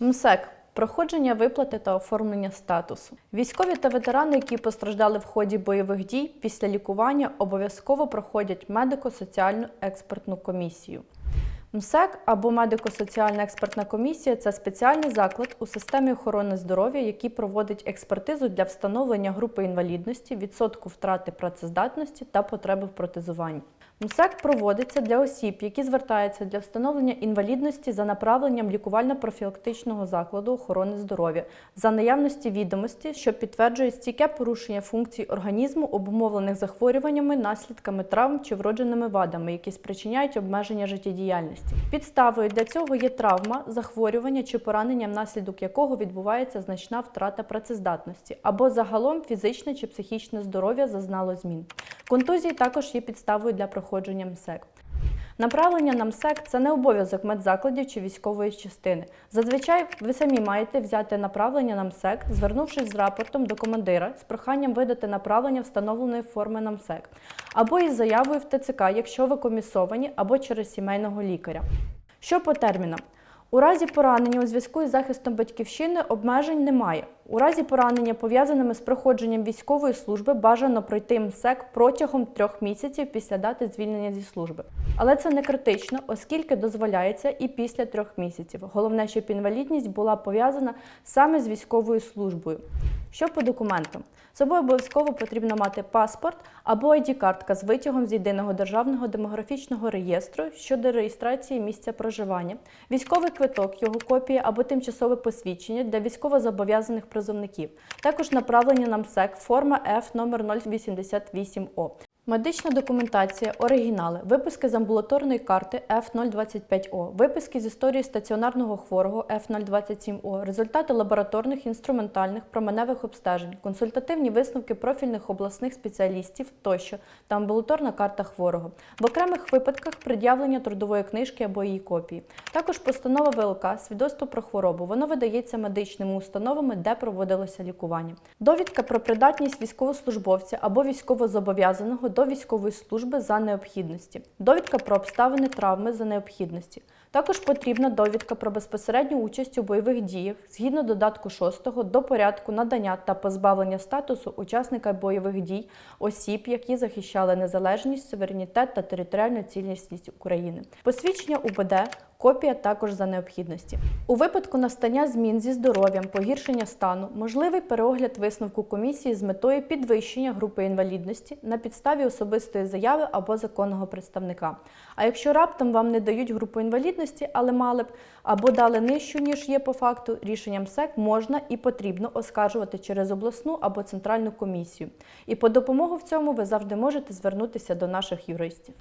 МСЕК проходження виплати та оформлення статусу. Військові та ветерани, які постраждали в ході бойових дій, після лікування обов'язково проходять медико-соціальну експертну комісію. МСЕК або медико-соціальна експертна комісія це спеціальний заклад у системі охорони здоров'я, який проводить експертизу для встановлення групи інвалідності, відсотку втрати працездатності та потреби в протезуванні. МСЕК проводиться для осіб, які звертаються для встановлення інвалідності за направленням лікувально-профілактичного закладу охорони здоров'я за наявності відомості, що підтверджують стійке порушення функцій організму, обумовлених захворюваннями, наслідками травм чи вродженими вадами, які спричиняють обмеження життєдіяльності. Підставою для цього є травма, захворювання чи поранення, внаслідок якого відбувається значна втрата працездатності, або загалом фізичне чи психічне здоров'я зазнало змін. Контузії також є підставою для проходження МСЕК. Направлення на МСЕК це не обов'язок медзакладів чи військової частини. Зазвичай ви самі маєте взяти направлення на МСЕК, звернувшись з рапортом до командира з проханням видати направлення встановленої форми на МСЕК, або із заявою в ТЦК, якщо ви комісовані, або через сімейного лікаря. Що по термінам? У разі поранення у зв'язку із захистом батьківщини обмежень немає. У разі поранення, пов'язаними з проходженням військової служби, бажано пройти МСЕК протягом трьох місяців після дати звільнення зі служби. Але це не критично, оскільки дозволяється і після трьох місяців. Головне, щоб інвалідність була пов'язана саме з військовою службою. Що по документам? З собою обов'язково потрібно мати паспорт або ID-картка з витягом з єдиного державного демографічного реєстру щодо реєстрації місця проживання, військовий квиток, його копія або тимчасове посвідчення для військовозобов'язаних призовників, також направлення на МСЕК форма F номер 088О. Медична документація, оригінали, виписки з амбулаторної карти F025O, виписки з історії стаціонарного хворого F027O, результати лабораторних, інструментальних, променевих обстежень, консультативні висновки профільних обласних спеціалістів тощо та амбулаторна карта хворого. В окремих випадках пред'явлення трудової книжки або її копії. Також постанова ВЛК, свідоцтво про хворобу. Воно видається медичними установами, де проводилося лікування. Довідка про придатність військовослужбовця або військовозобов'язаного до військової служби за необхідності, довідка про обставини травми за необхідності. Також потрібна довідка про безпосередню участь у бойових діях згідно додатку 6 до порядку надання та позбавлення статусу учасника бойових дій осіб, які захищали незалежність, суверенітет та територіальну цілісність України. Посвідчення УБД Копія також за необхідності. У випадку настання змін зі здоров'ям, погіршення стану, можливий переогляд висновку комісії з метою підвищення групи інвалідності на підставі особистої заяви або законного представника. А якщо раптом вам не дають групу інвалідності, але мали б, або дали нижчу, ніж є по факту, рішенням МСЕК можна і потрібно оскаржувати через обласну або центральну комісію. І по допомогу в цьому ви завжди можете звернутися до наших юристів.